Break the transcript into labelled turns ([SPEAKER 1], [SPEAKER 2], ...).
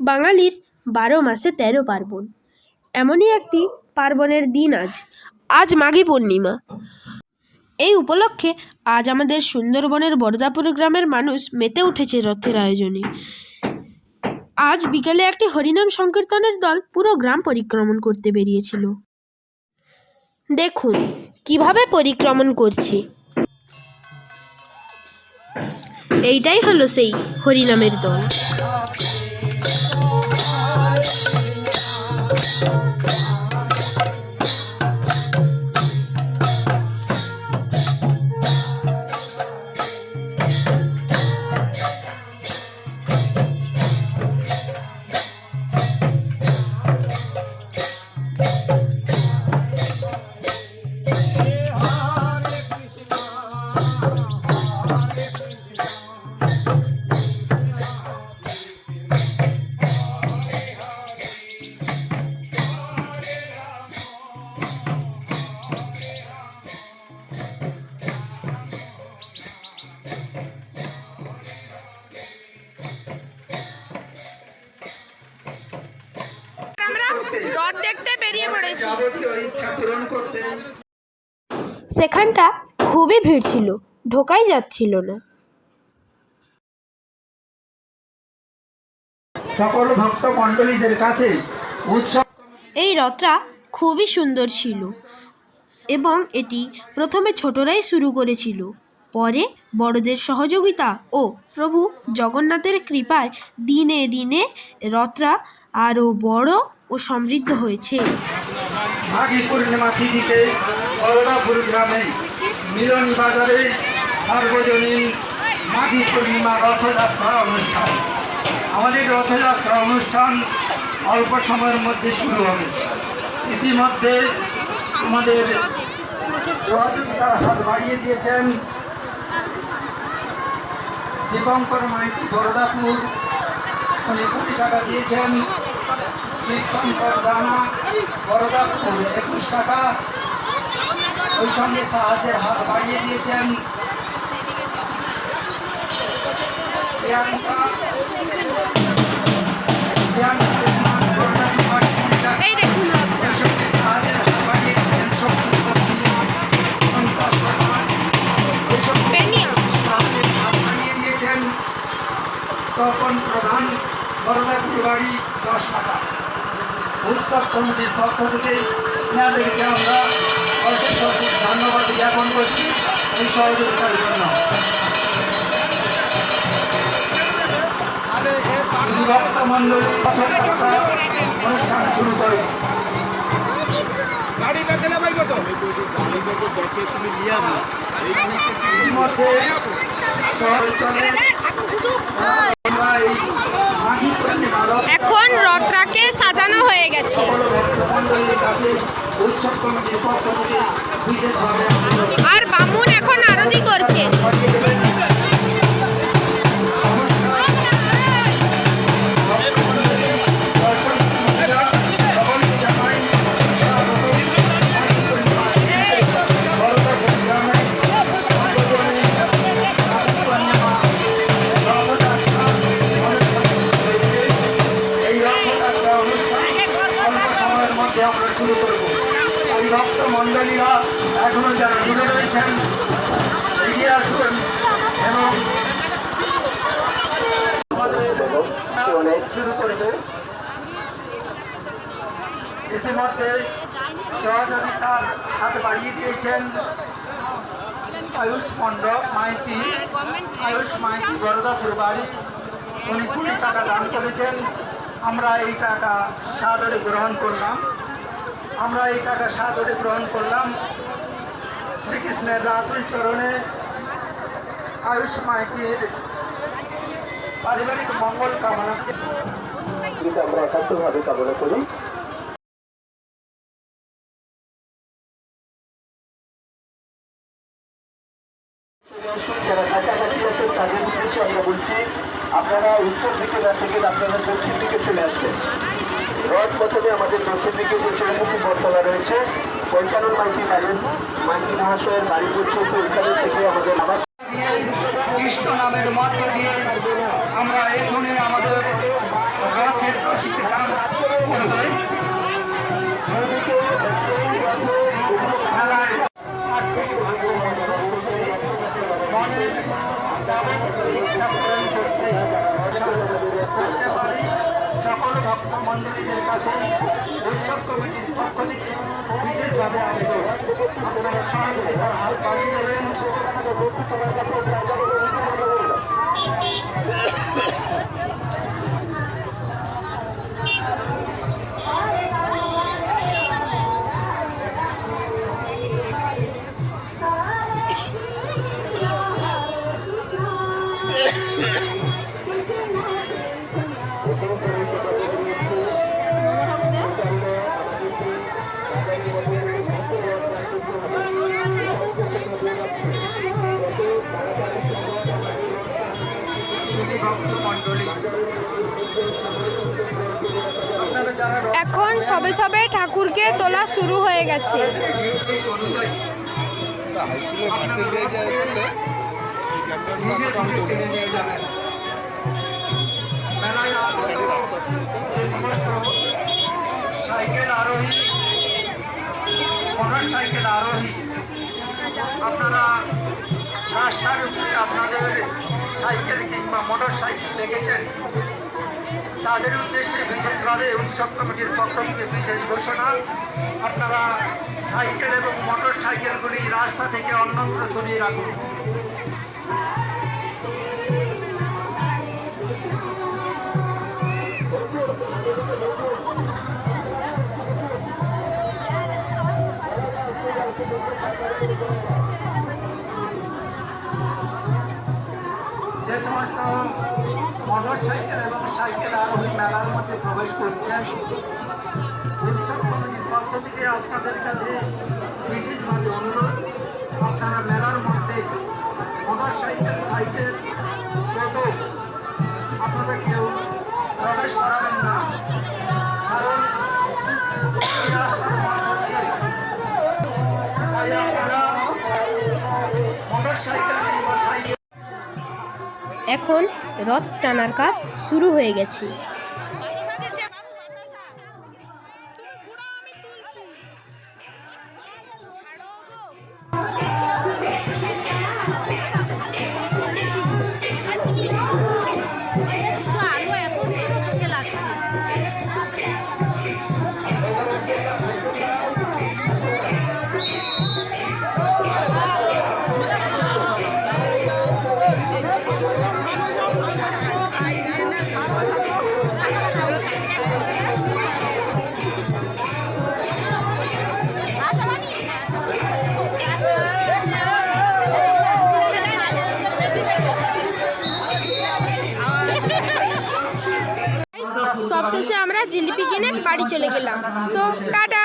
[SPEAKER 1] বাঙালির বারো মাসে তেরো পার্বণ। এমনই একটি পার্বণের দিন আজ। আজ মাঘী পূর্ণিমা। এই উপলক্ষে আজ আমাদের সুন্দরবনের বরদাপুর গ্রামের মানুষ মেতে উঠেছে রথের আয়োজনে। আজ বিকেলে একটি হরিনাম সংকীর্তনের দল পুরো গ্রাম পরিক্রমণ করতে বেরিয়েছিল। দেখুন, কীভাবে পরিক্রমণ করছে। এইটাই হলো সেই হরিনামের দল।
[SPEAKER 2] রথ দেখতে বেরিয়ে পড়েছি।
[SPEAKER 3] যাবতীয় ইচ্ছা পূরণ করতে
[SPEAKER 1] সেখানটা খুবই ভিড় ছিল ঢোকাই যাচ্ছিল না।
[SPEAKER 3] সকল ভক্ত মণ্ডলীদের কাছে উৎসব
[SPEAKER 1] এই রথটা খুবই সুন্দর ছিল এবং এটি প্রথমে ছোটরাই শুরু করেছিল। পরে বড়দের সহযোগিতা ও প্রভু জগন্নাথের কৃপায় দিনে দিনে রথটা আরও বড় ও সমৃদ্ধ হয়েছে।
[SPEAKER 3] মাঘী পূর্ণিমা তিথিতে বরদাপুর গ্রামে মিলনী বাজারে সার্বজনীন মাঘী পূর্ণিমা রথযাত্রা অনুষ্ঠান। আমাদের রথযাত্রা অনুষ্ঠান অল্প সময়ের মধ্যে শুরু হবে। ইতিমধ্যে আমাদের সহযোগিতার হাত বাড়িয়ে দিয়েছেন দীপঙ্কর মাইতি বরদাপুর। উনি কোটি টাকা দিয়েছেন। দানা একুশ টাকা। ওই সঙ্গে সাহায্যের হাত বাড়িয়ে দিয়েছেন।
[SPEAKER 2] এই দেখুন
[SPEAKER 3] সাহায্যের হাত বাড়িয়ে দিয়েছেন শক্তিধর প্রধান। ওই সঙ্গে
[SPEAKER 2] বেনিয়া
[SPEAKER 3] সাহায্যের হাত বাড়িয়ে দিয়েছেন তপন প্রধান। বরদাপুর বাড়ি দশ টাকা। উৎসব কমিটির পক্ষ থেকে এনাদেরকে আমরা অশেষ অশেষ ধন্যবাদ জ্ঞাপন করছি এই সহযোগিতার জন্য ভক্ত মন্ডলী অনুষ্ঠান শুরু করে ইতিমধ্যে শহরাঞ্চলে আমরা এই মাঘী পূর্ণিমা রথ
[SPEAKER 2] রথটাকে সাজানো হয়ে গেছে।
[SPEAKER 3] ভক্ত মণ্ডলীরা এখনও যারা দূরে রয়েছেন, এগিয়ে আসুন এবং শুরু করবে ইতিমধ্যে সহযোগিতার হাত বাড়িয়ে দিয়েছেন আয়ুষ মণ্ডপ মাইতি, আয়ুষ মাইতি বরদাপুর বাড়ি উনি কুড়ি টাকা দান করেছেন। আমরা এই টাকা সাদরে গ্রহণ করলাম। আমরা এই টাকা সাদরে গ্রহণ করলাম। শ্রীকৃষ্ণের রাতুল চরণে আয়ুষ মাইতির পারিবারিক মঙ্গল কামনা। করি। আমরা বলছি, আপনারা উত্তর দিকে না থেকে আপনারা দক্ষিণ দিকে চলে আসবেন। রড প্রথমে আমাদের দক্ষিণ দিকে যে চৌমুখী বটতলা রয়েছে, পঞ্চানন মাইতি বাড়ির মাইতি মহাশয়ের বাড়ি পর্যন্ত এখানে থেকে আমাদের আবার কৃষ্ণ নামের মধ্য দিয়ে আমরা এখানে আমাদের রথের
[SPEAKER 2] এখন সবে সবে ঠাকুরকে তোলা শুরু হয়ে গেছে।
[SPEAKER 3] আপনারা রাস্তার উপরে আপনাদের সাইকেল কিংবা মোটর সাইকেল লেগেছেন তাদের উদ্দেশ্যে বিশেষভাবে উৎসব কমিটির পক্ষ থেকে বিশেষ ঘোষণা, আপনারা সাইকেল এবং মোটর সাইকেলগুলি রাস্তা থেকে অন্যত্র সরিয়ে রাখুন।
[SPEAKER 1] এখন রথ টানার কাজ শুরু হয়ে গেছে।
[SPEAKER 2] আমরা জিলিপি কিনে বাড়ি চলে গেলাম। So tata.